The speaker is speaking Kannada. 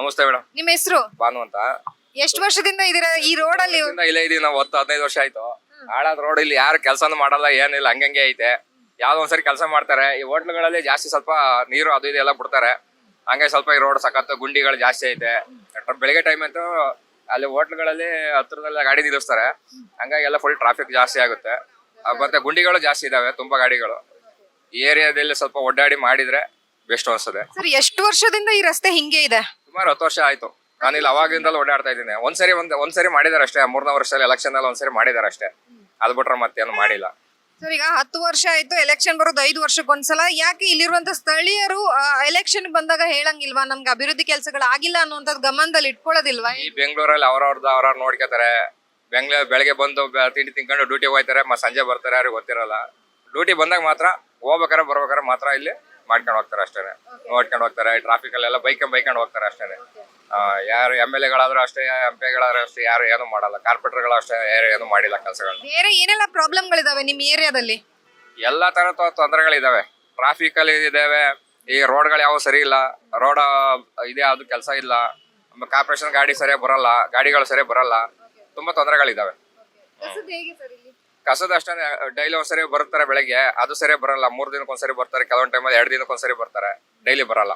ನಮಸ್ತೆ ಮೇಡಮ್. ನಿಮ್ಮ ಹೆಸರು? ಭಾನು ಅಂತ. ಎಷ್ಟು ವರ್ಷದಿಂದ ಇದೀರಾ ಈ ರೋಡ್ ಅಲ್ಲಿ ಇಲ್ಲಿಂದ ಇಲ್ಲೇ ಇದೀವಿ ನಾವು ಹತ್ತು ಹದಿನೈದು ವರ್ಷ ಆಯ್ತು. ಹಾಳಾದ ರೋಡ್ ಇಲ್ಲಿ ಯಾರು ಕೆಲಸನೂ ಮಾಡಲ್ಲ ಏನಿಲ್ಲ ಹಂಗಂಗೆ ಐತೆ. ಯಾವ್ದೋ ಒಂದ್ಸರಿ ಕೆಲಸ ಮಾಡ್ತಾರೆ. ಈ ಹೋಟ್ಲುಗಳಲ್ಲಿ ಜಾಸ್ತಿ ಸ್ವಲ್ಪ ನೀರು ಅದು ಇದೆಲ್ಲ ಬಿಡ್ತಾರೆ. ಹಂಗೆ ಸ್ವಲ್ಪ ಈ ರೋಡ್ ಸಖತ್ ಗುಂಡಿಗಳು ಜಾಸ್ತಿ ಐತೆ. ಬೆಳಿಗ್ಗೆ ಟೈಮ್ ಅಂತೂ ಅಲ್ಲಿ ಹೋಟ್ಲುಗಳಲ್ಲಿ ಹತ್ರದಲ್ಲ ಗಾಡಿ ನಿಲ್ಲಿಸ್ತಾರೆ. ಹಂಗಾಗಿ ಎಲ್ಲ ಫುಲ್ ಟ್ರಾಫಿಕ್ ಜಾಸ್ತಿ ಆಗುತ್ತೆ. ಮತ್ತೆ ಗುಂಡಿಗಳು ಜಾಸ್ತಿ ಇದಾವೆ ತುಂಬಾ ಗಾಡಿಗಳು. ಈ ಏರಿಯಾದಲ್ಲಿ ಸ್ವಲ್ಪ ಒಡ್ಡಾಡಿ ಮಾಡಿದ್ರೆ ಬೆಸ್ಟ್ ಅನ್ಸುತ್ತೆ. ಸರ್ ಎಷ್ಟು ವರ್ಷದಿಂದ ಈ ರಸ್ತೆ ಹಿಂಗೆ ಇದೆ? ಸುಮಾರು ಹತ್ತು ವರ್ಷ ಆಯ್ತು. ನಾನು ಇಲ್ಲಿ ಅವಾಗಿಂದಲೂ ಓಡಾಡ್ತಾ ಇದ್ದೀನಿ. ಒಂದ್ಸರಿ ಒಂದ್ ಒಂದ್ಸರಿ ಮಾಡಿದಾರೆ ಅಷ್ಟೇ ಮೂರ್ನೇ ವರ್ಷದಲ್ಲಿ ಎಲೆಕ್ಷನ್ ಅಲ್ಲಿ ಒಂದ್ಸರಿ ಮಾಡಿದಾರೆ ಅಷ್ಟೇ ಅದ್ ಬಿಟ್ರೆ ಮತ್ತೇನು ಮಾಡಿಲ್ಲ. ಸರ್ ಈಗ ಹತ್ತು ವರ್ಷ ಆಯ್ತು ಎಲೆಕ್ಷನ್ ಬರೋದು ಐದು ವರ್ಷಕ್ಕೊಂದ್ಸಲ ಯಾಕೆ ಇಲ್ಲಿರುವಂತ ಸ್ಥಳೀಯರು ಎಲೆಕ್ಷನ್ ಬಂದಾಗ ಹೇಳಂಗಿಲ್ವಾ? ನಮ್ಗೆ ಅಭಿವೃದ್ಧಿ ಕೆಲಸಗಳು ಆಗಿಲ್ಲ ಅನ್ನುವಂಥದ್ದು ಗಮನದಲ್ಲಿ ಇಟ್ಕೊಳ್ಳೋದಿಲ್ವಾ? ಈ ಬೆಂಗಳೂರಲ್ಲಿ ಅವ್ರವ್ರದ್ದು ಅವ್ರವ್ರು ನೋಡ್ಕೋತಾರೆ. ಬೆಂಗಳೂರು ಬೆಳಗ್ಗೆ ಬಂದು ಬ- ತಿಂಡಿ ತಿನ್ಕೊಂಡು ಡ್ಯೂಟಿ ಹೋಗ್ತಾರೆ ಮತ್ತೆ ಸಂಜೆ ಬರ್ತಾರೆ ಯಾರಿಗೂ ಗೊತ್ತಿರಲ್ಲ. ಡ್ಯೂಟಿ ಬಂದಾಗ ಮಾತ್ರ ಹೋಗ್ಬೇಕಾರೆ ಬರ್ಬೇಕಾರೆ ಮಾತ್ರ ಇಲ್ಲಿ ಮಾಡ್ಕೊಂಡು ಹೋಗ್ತಾರೆ ಅಷ್ಟೇ ನೋಡ್ಕೊಂಡು ಹೋಗ್ತಾರೆ ಟ್ರಾಫಿಕ್ ಅಲ್ಲೆಲ್ಲ ಬೈಕ್ ಬೈಕೊಂಡು ಹೋಗ್ತಾರೆ ಅಷ್ಟೇ ಯಾರು ಎಂ ಎಲ್ ಎಗಳಾದ್ರೂ ಅಷ್ಟೇ ಎಂ ಪಿಗಳಾದ್ರೂ ಅಷ್ಟೇ ಯಾರು ಏನು ಮಾಡಲ್ಲ. ಕಾರ್ಪೊರೇಟರ್ಗಳು ಅಷ್ಟೇ ಯಾರು ಏನು ಮಾಡಿಲ್ಲ ಕೆಲಸಗಳು ಬೇರೆ ಏನೆಲ್ಲ ಪ್ರಾಬ್ಲಮ್ಗಳಿದಾವೆ ನಿಮ್ಮ ಏರಿಯಾದಲ್ಲಿ? ಎಲ್ಲಾ ತರ ತೊಂದರೆಗಳಿದಾವೆ. ಟ್ರಾಫಿಕ್ ಅಲ್ಲಿ ಇದಾವೆ. ಈ ರೋಡ್ಗಳು ಯಾವ ಸರಿ ಇಲ್ಲ. ರೋಡ್ ಇದೆ ಅದು ಕೆಲಸ ಇಲ್ಲ. ಕಾರ್ಪೊರೇಷನ್ ಗಾಡಿ ಸರಿಯಾಗಿ ಬರಲ್ಲ ಗಾಡಿಗಳು ಸರಿಯಾಗಿ ಬರಲ್ಲ. ತುಂಬಾ ತೊಂದರೆಗಳಿದಾವೆ. ಕಸದ ಅಷ್ಟೇ ಡೈಲಿ ಒಂದ್ಸರಿ ಬರ್ತಾರೆ ಬೆಳಗ್ಗೆ, ಅದು ಸರಿ ಬರಲ್ಲ, ಮೂರ್ ದಿನಕ್ಕೆ ಒಂದ್ಸರಿ ಬರ್ತಾರೆ, ಕೆಲವೊಂದ್ ಟೈಮಲ್ಲಿ ಎರಡು ದಿನಕ್ಕೆ ಒಂದ್ಸರಿ ಬರ್ತಾರೆ ಡೈಲಿ ಬರಲ್ಲ.